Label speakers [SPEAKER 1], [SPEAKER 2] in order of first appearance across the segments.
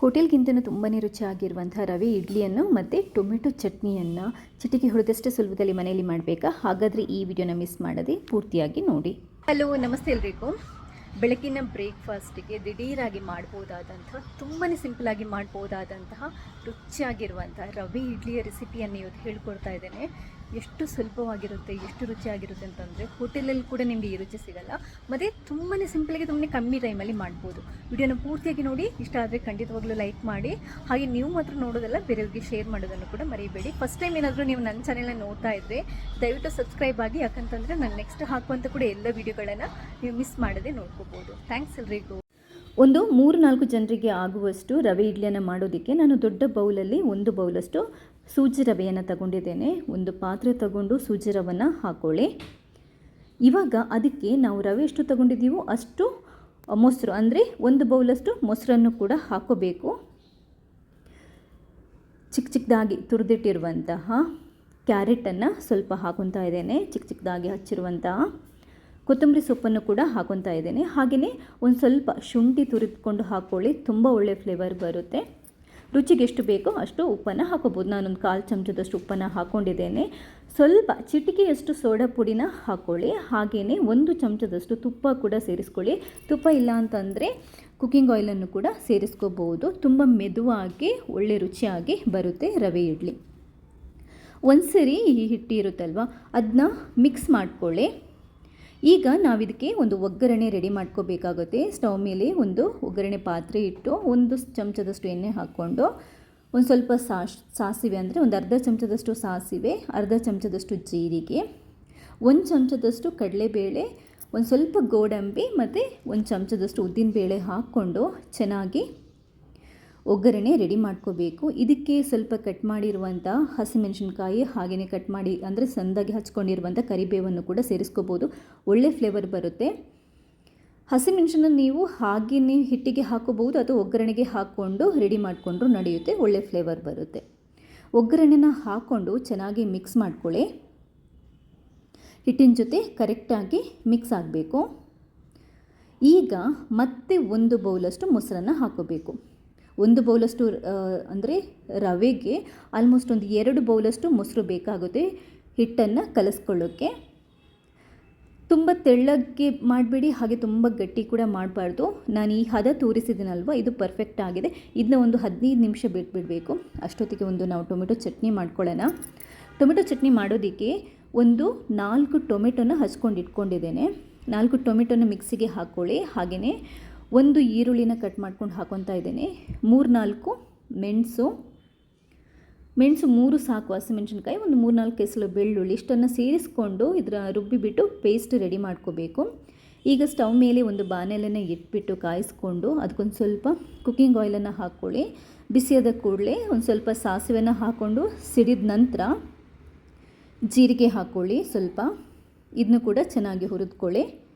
[SPEAKER 1] ಹೋಟೆಲ್ಗಿಂತನೂ ತುಂಬಾ ರುಚಿಯಾಗಿರುವಂಥ ರವೆ ಇಡ್ಲಿಯನ್ನು ಮತ್ತು ಟೊಮೆಟೊ ಚಟ್ನಿಯನ್ನು ಚಿಟಿಕೆ ಹೊಡೆದಷ್ಟು ಸುಲಭದಲ್ಲಿ ಮನೆಯಲ್ಲಿ ಮಾಡಬೇಕಾ? ಹಾಗಾದರೆ ಈ ವಿಡಿಯೋನ ಮಿಸ್ ಮಾಡದೆ ಪೂರ್ತಿಯಾಗಿ ನೋಡಿ. ಹಲೋ, ನಮಸ್ತೆ ಎಲ್ರಿಗೂ. ಬೆಳಗಿನ ಬ್ರೇಕ್ಫಾಸ್ಟಿಗೆ ದಿಢೀರಾಗಿ ಮಾಡ್ಬೋದಾದಂತಹ ತುಂಬಾ ಸಿಂಪಲಾಗಿ ಮಾಡ್ಬೋದಾದಂತಹ ರುಚಿಯಾಗಿರುವಂತಹ ರವೆ ಇಡ್ಲಿಯ ರೆಸಿಪಿಯನ್ನು ಇವತ್ತು ಹೇಳ್ಕೊಡ್ತಾ ಇದ್ದೇನೆ. ಎಷ್ಟು ಸುಲಭವಾಗಿರುತ್ತೆ, ಎಷ್ಟು ರುಚಿಯಾಗಿರುತ್ತೆ ಅಂತಂದರೆ ಹೋಟೆಲಲ್ಲಿ ಕೂಡ ನಿಮಗೆ ಈ ರುಚಿ ಸಿಗಲ್ಲ. ಮತ್ತು ತುಂಬಾ ಸಿಂಪಲಾಗಿ ತುಂಬಾ ಕಮ್ಮಿ ಟೈಮಲ್ಲಿ ಮಾಡ್ಬೋದು. ವಿಡಿಯೋನ ಪೂರ್ತಿಯಾಗಿ ನೋಡಿ, ಇಷ್ಟ ಆದರೆ ಖಂಡಿತವಾಗ್ಲೂ ಲೈಕ್ ಮಾಡಿ. ಹಾಗೆ ನೀವು ಮಾತ್ರ ನೋಡೋದಲ್ಲ, ಬೇರೆಯವ್ರಿಗೆ ಶೇರ್ ಮಾಡೋದನ್ನು ಕೂಡ ಮರಿಬೇಡಿ. ಫಸ್ಟ್ ಟೈಮ್ ಏನಾದರೂ ನೀವು ನನ್ನ ಚಾನೆಲ್ನ ನೋಡ್ತಾ ಇದ್ದರೆ ದಯವಿಟ್ಟು ಸಬ್ಸ್ಕ್ರೈಬ್ ಆಗಿ, ಯಾಕಂತಂದರೆ ನಾನು ನೆಕ್ಸ್ಟ್ ಹಾಕುವಂಥ ಕೂಡ ಎಲ್ಲ ವೀಡಿಯೋಗಳನ್ನು ನೀವು ಮಿಸ್ ಮಾಡದೆ ಥ್ಯಾಂಕ್ಸ್ ಎಲ್ರಿಗೂ. ಒಂದು ಮೂರು ನಾಲ್ಕು ಜನರಿಗೆ ಆಗುವಷ್ಟು ರವೆ ಇಡ್ಲಿಯನ್ನು ಮಾಡೋದಕ್ಕೆ ನಾನು ದೊಡ್ಡ ಬೌಲಲ್ಲಿ ಒಂದು ಬೌಲಷ್ಟು ಸೂಜಿ ರವೆಯನ್ನು ತಗೊಂಡಿದ್ದೇನೆ. ಒಂದು ಪಾತ್ರೆ ತಗೊಂಡು ಸೂಜಿ ರವನ್ನು ಹಾಕ್ಕೊಳ್ಳಿ ಇವಾಗ ಅದಕ್ಕೆ ನಾವು ರವೆ ಎಷ್ಟು ತಗೊಂಡಿದ್ದೀವೋ ಅಷ್ಟು ಮೊಸರು, ಅಂದರೆ ಒಂದು ಬೌಲಷ್ಟು ಮೊಸರನ್ನು ಕೂಡ ಹಾಕೋಬೇಕು. ಚಿಕ್ಕ ಚಿಕ್ಕದಾಗಿ ತುರಿದಿಟ್ಟಿರುವಂತಹ ಕ್ಯಾರೆಟನ್ನು ಸ್ವಲ್ಪ ಹಾಕೊತಾ ಇದ್ದೇನೆ. ಚಿಕ್ಕ ಚಿಕ್ಕದಾಗಿ ಹಚ್ಚಿರುವಂತಹ ಕೊತ್ತಂಬರಿ ಸೊಪ್ಪನ್ನು ಕೂಡ ಹಾಕೊತಾ ಇದ್ದೇನೆ. ಹಾಗೆಯೇ ಒಂದು ಸ್ವಲ್ಪ ಶುಂಠಿ ತುರಿದುಕೊಂಡು ಹಾಕ್ಕೊಳ್ಳಿ ತುಂಬ ಒಳ್ಳೆಯ ಫ್ಲೇವರ್ ಬರುತ್ತೆ. ರುಚಿಗೆ ಎಷ್ಟು ಬೇಕೋ ಅಷ್ಟು ಉಪ್ಪನ್ನು ಹಾಕೋಬೋದು. ನಾನೊಂದು ಕಾಲು ಚಮಚದಷ್ಟು ಉಪ್ಪನ್ನು ಹಾಕ್ಕೊಂಡಿದ್ದೇನೆ ಸ್ವಲ್ಪ ಚಿಟಿಕೆಯಷ್ಟು ಸೋಡಾ ಪುಡಿನ ಹಾಕ್ಕೊಳ್ಳಿ ಹಾಗೆಯೇ ಒಂದು ಚಮಚದಷ್ಟು ತುಪ್ಪ ಕೂಡ ಸೇರಿಸ್ಕೊಳ್ಳಿ. ತುಪ್ಪ ಇಲ್ಲ ಅಂತಂದರೆ ಕುಕ್ಕಿಂಗ್ ಆಯಿಲನ್ನು ಕೂಡ ಸೇರಿಸ್ಕೋಬಹುದು ತುಂಬ ಮೆದುವಾಗಿ, ಒಳ್ಳೆ ರುಚಿಯಾಗಿ ಬರುತ್ತೆ ರವೆ ಇಡ್ಲಿ. ಒಂದು ಸರಿ ಈ ಹಿಟ್ಟಿರುತ್ತಲ್ವ ಅದನ್ನ ಮಿಕ್ಸ್ ಮಾಡ್ಕೊಳ್ಳಿ. ಈಗ ನಾವಿದಕ್ಕೆ ಒಂದು ಒಗ್ಗರಣೆ ರೆಡಿ ಮಾಡ್ಕೋಬೇಕಾಗುತ್ತೆ. ಸ್ಟವ್ ಮೇಲೆ ಒಂದು ಒಗ್ಗರಣೆ ಪಾತ್ರೆ ಇಟ್ಟು ಒಂದು ಚಮಚದಷ್ಟು ಎಣ್ಣೆ ಹಾಕ್ಕೊಂಡು ಒಂದು ಸ್ವಲ್ಪ ಸಾಸ್ ಸಾಸಿವೆ ಅಂದರೆ ಒಂದು ಅರ್ಧ ಚಮಚದಷ್ಟು ಸಾಸಿವೆ, ಅರ್ಧ ಚಮಚದಷ್ಟು ಜೀರಿಗೆ, ಒಂದು ಚಮಚದಷ್ಟು ಕಡಲೆಬೇಳೆ, ಒಂದು ಸ್ವಲ್ಪ ಗೋಡಂಬಿ ಮತ್ತು ಒಂದು ಚಮಚದಷ್ಟು ಉದ್ದಿನಬೇಳೆ ಹಾಕ್ಕೊಂಡು ಚೆನ್ನಾಗಿ ಒಗ್ಗರಣೆ ರೆಡಿ ಮಾಡ್ಕೋಬೇಕು. ಇದಕ್ಕೆ ಸ್ವಲ್ಪ ಕಟ್ ಮಾಡಿರುವಂಥ ಹಸಿಮೆಣಸಿನ್ಕಾಯಿ ಹಾಗೆಯೇ ಕಟ್ ಮಾಡಿ ಅಂದರೆ ಸಂದಾಗಿ ಹಚ್ಕೊಂಡಿರುವಂಥ ಕರಿಬೇವನ್ನು ಕೂಡ ಸೇರಿಸ್ಕೋಬೋದು. ಒಳ್ಳೆ ಫ್ಲೇವರ್ ಬರುತ್ತೆ. ಹಸಿಮೆಣಸನ್ನ ನೀವು ಹಾಗೆಯೇ ಹಿಟ್ಟಿಗೆ ಹಾಕೋಬಹುದು ಅಥವಾ ಒಗ್ಗರಣೆಗೆ ಹಾಕ್ಕೊಂಡು ರೆಡಿ ಮಾಡಿಕೊಂಡ್ರು ನಡೆಯುತ್ತೆ, ಒಳ್ಳೆ ಫ್ಲೇವರ್ ಬರುತ್ತೆ. ಒಗ್ಗರಣೆನ ಹಾಕ್ಕೊಂಡು ಚೆನ್ನಾಗಿ ಮಿಕ್ಸ್ ಮಾಡ್ಕೊಳ್ಳಿ. ಹಿಟ್ಟಿನ ಜೊತೆ ಕರೆಕ್ಟಾಗಿ ಮಿಕ್ಸ್ ಆಗಬೇಕು. ಈಗ ಮತ್ತೆ ಒಂದು ಬೌಲಷ್ಟು ಮೊಸರನ್ನು ಹಾಕೋಬೇಕು. ಒಂದು ಬೌಲಷ್ಟು ಅಂದರೆ ರವೆಗೆ ಆಲ್ಮೋಸ್ಟ್ ಒಂದು ಎರಡು ಬೌಲಷ್ಟು ಮೊಸರು ಬೇಕಾಗುತ್ತೆ ಹಿಟ್ಟನ್ನು ಕಲಿಸ್ಕೊಳ್ಳೋಕ್ಕೆ ತುಂಬ ತೆಳ್ಳಗೆ ಮಾಡಬೇಡಿ, ಹಾಗೆ ತುಂಬ ಗಟ್ಟಿ ಕೂಡ ಮಾಡಬಾರ್ದು. ನಾನು ಈ ಹದ ತೋರಿಸಿದ್ದೀನಲ್ವ ಇದು ಪರ್ಫೆಕ್ಟ್ ಆಗಿದೆ. ಇದನ್ನ ಒಂದು ಹದಿನೈದು ನಿಮಿಷ ಬಿಟ್ಬಿಡಬೇಕು. ಅಷ್ಟೊತ್ತಿಗೆ ಒಂದು ನಾವು ಟೊಮೆಟೊ ಚಟ್ನಿ ಮಾಡ್ಕೊಳ್ಳೋಣ. ಟೊಮೆಟೊ ಚಟ್ನಿ ಮಾಡೋದಕ್ಕೆ ಒಂದು ನಾಲ್ಕು ಟೊಮೆಟೊನ ಹಚ್ಕೊಂಡು ಇಟ್ಕೊಂಡಿದ್ದೇನೆ ನಾಲ್ಕು ಟೊಮೆಟೊನ ಮಿಕ್ಸಿಗೆ ಹಾಕ್ಕೊಳ್ಳಿ. ಹಾಗೆಯೇ ಒಂದು ಈರುಳ್ಳಿನ ಕಟ್ ಮಾಡ್ಕೊಂಡು ಹಾಕೊತಾ ಇದ್ದೇನೆ. ಮೂರು ನಾಲ್ಕು ಮೆಣಸು. ಮೆಣಸು ಮೂರು ಸಾಕು ಹಸಿಮೆಣಸಿನ್ಕಾಯಿ, ಒಂದು ಮೂರು ನಾಲ್ಕು ಬೆಳ್ಳುಳ್ಳಿ ಇಷ್ಟನ್ನು ಸೇರಿಸ್ಕೊಂಡು ಇದರ ರುಬ್ಬಿಬಿಟ್ಟು ಪೇಸ್ಟ್ ರೆಡಿ ಮಾಡ್ಕೋಬೇಕು. ಈಗ ಸ್ಟವ್ ಮೇಲೆ ಒಂದು ಬಾಣಲೆನ ಇಟ್ಬಿಟ್ಟು ಕಾಯಿಸ್ಕೊಂಡು ಅದಕ್ಕೊಂದು ಸ್ವಲ್ಪ ಕುಕ್ಕಿಂಗ್ ಆಯಿಲನ್ನು ಹಾಕ್ಕೊಳ್ಳಿ ಬಿಸಿಯಾದ ಕೂಡಲೇ ಒಂದು ಸ್ವಲ್ಪ ಸಾಸಿವೆನ ಹಾಕ್ಕೊಂಡು ಸಿಡಿದ ನಂತರ ಜೀರಿಗೆ ಹಾಕ್ಕೊಳ್ಳಿ ಸ್ವಲ್ಪ. ಇದನ್ನು ಕೂಡ ಚೆನ್ನಾಗಿ ಹುರಿದ್ಕೊಳ್ಳಿ.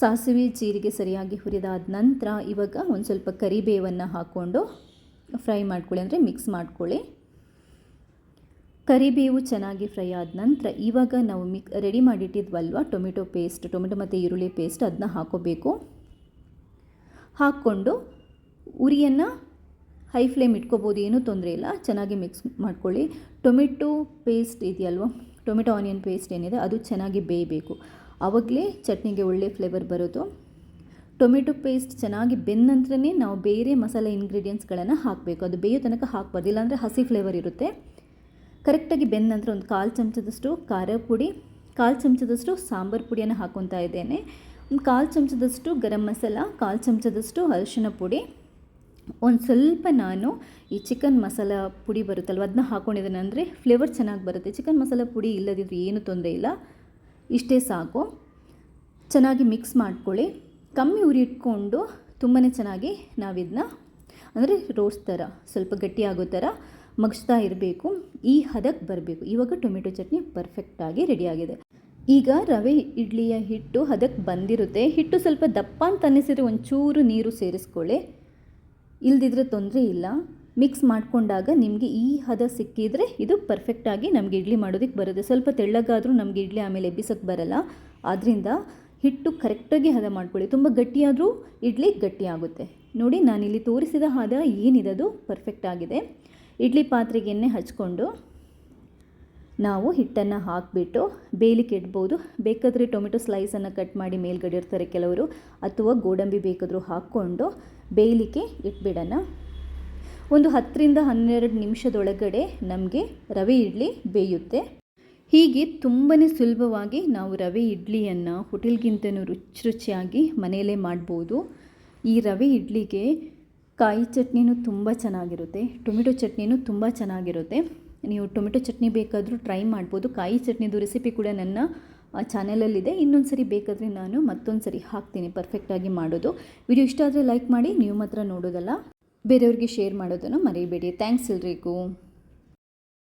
[SPEAKER 1] ಸಾಸಿವೆ ಜೀರಿಗೆ ಸರಿಯಾಗಿ ಹುರಿದಾದ ನಂತರ ಇವಾಗ ಒಂದು ಸ್ವಲ್ಪ ಕರಿಬೇವನ್ನು ಹಾಕ್ಕೊಂಡು ಫ್ರೈ ಮಾಡ್ಕೊಳ್ಳಿ ಅಂದರೆ ಮಿಕ್ಸ್ ಮಾಡ್ಕೊಳ್ಳಿ. ಕರಿಬೇವು ಚೆನ್ನಾಗಿ ಫ್ರೈ ಆದ ನಂತರ ಇವಾಗ ನಾವು ಮಿಕ್ ರೆಡಿ ಮಾಡಿಟ್ಟಿದ್ವಲ್ವ? ಟೊಮೆಟೊ ಪೇಸ್ಟ್ ಟೊಮೆಟೊ ಮತ್ತು ಈರುಳ್ಳಿ ಪೇಸ್ಟ್ ಅದನ್ನ ಹಾಕೋಬೇಕು. ಹಾಕ್ಕೊಂಡು ಉರಿಯನ್ನು ಹೈ ಫ್ಲೇಮ್ ಇಟ್ಕೋಬೋದು, ಏನೂ ತೊಂದರೆ ಇಲ್ಲ. ಚೆನ್ನಾಗಿ ಮಿಕ್ಸ್ ಮಾಡ್ಕೊಳ್ಳಿ. ಟೊಮೆಟೊ ಪೇಸ್ಟ್ ಇದೆಯಲ್ವ? ಟೊಮೆಟೊ ಆನಿಯನ್ ಪೇಸ್ಟ್ ಏನಿದೆ, ಅದು ಚೆನ್ನಾಗಿ ಬೇಯಬೇಕು. ಆವಾಗಲೇ ಚಟ್ನಿಗೆ ಒಳ್ಳೆ ಫ್ಲೇವರ್ ಬರೋದು. ಟೊಮೆಟೊ ಪೇಸ್ಟ್ ಚೆನ್ನಾಗಿ ಬೆಂದ ನಂತರನೇ ನಾವು ಬೇರೆ ಮಸಾಲೆ ಇಂಗ್ರೀಡಿಯೆಂಟ್ಸ್ಗಳನ್ನು ಹಾಕಬೇಕು. ಅದು ಬೇಯೋ ತನಕ ಹಾಕ್ಬಾರ್ದು. ಇಲ್ಲಾಂದರೆ ಹಸಿ ಫ್ಲೇವರ್ ಇರುತ್ತೆ. ಕರೆಕ್ಟಾಗಿ ಬೆಂದ ನಂತರ ಒಂದು ಕಾಲು ಚಮಚದಷ್ಟು ಖಾರ ಪುಡಿ, ಕಾಲು ಚಮಚದಷ್ಟು ಸಾಂಬಾರು ಪುಡಿಯನ್ನು ಹಾಕೊತಾ ಇದ್ದೇನೆ. ಒಂದು ಕಾಲು ಚಮಚದಷ್ಟು ಗರಂ ಮಸಾಲ, ಕಾಲು ಚಮಚದಷ್ಟು ಅರಿಶಿನ ಪುಡಿ. ಒಂದು ಸ್ವಲ್ಪ ನಾನು ಈ ಚಿಕನ್ ಮಸಾಲ ಪುಡಿ ಬರುತ್ತಲ್ವ ಅದನ್ನ ಹಾಕ್ಕೊಂಡಿದ್ದೇನೆ ಅಂದರೆ ಫ್ಲೇವರ್ ಚೆನ್ನಾಗಿ ಬರುತ್ತೆ. ಚಿಕನ್ ಮಸಾಲ ಪುಡಿ ಇಲ್ಲದಿದ್ರೆ ಏನು ತೊಂದರೆ ಇಲ್ಲ. ಇಷ್ಟೇ ಸಾಕು. ಚೆನ್ನಾಗಿ ಮಿಕ್ಸ್ ಮಾಡ್ಕೊಳ್ಳಿ. ಕಮ್ಮಿ ಉರಿ ಇಟ್ಕೊಂಡು ತುಂಬಾ ಚೆನ್ನಾಗಿ ನಾವಿದನ್ನ ಅಂದರೆ ರೋಸ್ ಥರ ಸ್ವಲ್ಪ ಗಟ್ಟಿಯಾಗೋ ಥರ ಮಗಿಸ್ತಾ ಇರಬೇಕು. ಈ ಹದಕ್ಕೆ ಬರಬೇಕು. ಇವಾಗ ಟೊಮೆಟೊ ಚಟ್ನಿ ಪರ್ಫೆಕ್ಟಾಗಿ ರೆಡಿಯಾಗಿದೆ ಈಗ ರವೆ, ಇಡ್ಲಿಯ ಹಿಟ್ಟು ಹದಕ್ಕೆ ಬಂದಿರುತ್ತೆ. ಹಿಟ್ಟು ಸ್ವಲ್ಪ ದಪ್ಪ ಅಂತ ಅನ್ನಿಸಿದ್ರೆ ಒಂಚೂರು ನೀರು ಸೇರಿಸ್ಕೊಳ್ಳಿ. ಇಲ್ದಿದ್ರೆ ತೊಂದರೆ ಇಲ್ಲ. ಮಿಕ್ಸ್ ಮಾಡಿಕೊಂಡಾಗ ನಿಮಗೆ ಈ ಹದ ಸಿಕ್ಕಿದರೆ ಇದು ಪರ್ಫೆಕ್ಟಾಗಿ ನಮಗೆ ಇಡ್ಲಿ ಮಾಡೋದಕ್ಕೆ ಬರುತ್ತೆ. ಸ್ವಲ್ಪ ತೆಳ್ಳಗಾದರೂ ನಮಗೆ ಇಡ್ಲಿ ಆಮೇಲೆ ಎಬ್ಬಿಸೋಕ್ಕೆ ಬರಲ್ಲ. ಆದ್ದರಿಂದ ಹಿಟ್ಟು ಕರೆಕ್ಟಾಗಿ ಹದ ಮಾಡ್ಕೊಳ್ಳಿ. ತುಂಬ ಗಟ್ಟಿಯಾದರೂ ಇಡ್ಲಿ ಗಟ್ಟಿಯಾಗುತ್ತೆ ನೋಡಿ, ನಾನಿಲ್ಲಿ ತೋರಿಸಿದ ಹದ ಏನಿದೆ ಅದು ಪರ್ಫೆಕ್ಟ್ ಆಗಿದೆ. ಇಡ್ಲಿ ಪಾತ್ರೆಗೆ ಎಣ್ಣೆ ಹಚ್ಕೊಂಡು ನಾವು ಹಿಟ್ಟನ್ನು ಹಾಕಿಬಿಟ್ಟು ಬೇಯಲಿಕ್ಕೆ ಇಡ್ಬೋದು. ಬೇಕಾದರೆ ಟೊಮೆಟೊ ಸ್ಲೈಸನ್ನು ಕಟ್ ಮಾಡಿ ಮೇಲ್ಗಡೆ ಇರ್ತಾರೆ ಕೆಲವರು. ಅಥವಾ ಗೋಡಂಬಿ ಬೇಕಾದರೂ ಹಾಕ್ಕೊಂಡು ಬೇಯಲಿಕ್ಕೆ ಇಟ್ಬಿಡೋಣ. ಒಂದು ಹತ್ತರಿಂದ ಹನ್ನೆರಡು ನಿಮಿಷದೊಳಗಡೆ ನಮಗೆ ರವೆ ಇಡ್ಲಿ ಬೇಯುತ್ತೆ. ಹೀಗೆ ತುಂಬಾ ಸುಲಭವಾಗಿ ನಾವು ರವೆ ಇಡ್ಲಿಯನ್ನು ಹೋಟೆಲ್ಗಿಂತನೂ ರುಚಿ ರುಚಿಯಾಗಿ ಮನೆಯಲ್ಲೇ ಮಾಡ್ಬೋದು. ಈ ರವೆ ಇಡ್ಲಿಗೆ ಕಾಯಿ ಚಟ್ನಿನೂ ತುಂಬ ಚೆನ್ನಾಗಿರುತ್ತೆ, ಟೊಮೆಟೊ ಚಟ್ನಿನೂ ತುಂಬ ಚೆನ್ನಾಗಿರುತ್ತೆ. ನೀವು ಟೊಮೆಟೊ ಚಟ್ನಿ ಬೇಕಾದರೂ ಟ್ರೈ ಮಾಡ್ಬೋದು. ಕಾಯಿ ಚಟ್ನಿದು ರೆಸಿಪಿ ಕೂಡ ನನ್ನ ಚಾನಲಲ್ಲಿದೆ. ಇನ್ನೊಂದು ಸರಿ ಬೇಕಾದರೆ ನಾನು ಮತ್ತೊಂದು ಸರಿ ಹಾಕ್ತೀನಿ, ಪರ್ಫೆಕ್ಟಾಗಿ ಮಾಡೋದು. ವಿಡಿಯೋ ಇಷ್ಟ ಆದರೆ ಲೈಕ್ ಮಾಡಿ, ನೀವು ಮಾತ್ರ ನೋಡೋದಲ್ಲ. ಬೇರೆಯವ್ರಿಗೆ ಶೇರ್ ಮಾಡೋದನ್ನು ಮರಿಬೇಡಿ. ಥ್ಯಾಂಕ್ಸ್ ಎಲ್ರಿಗೂ.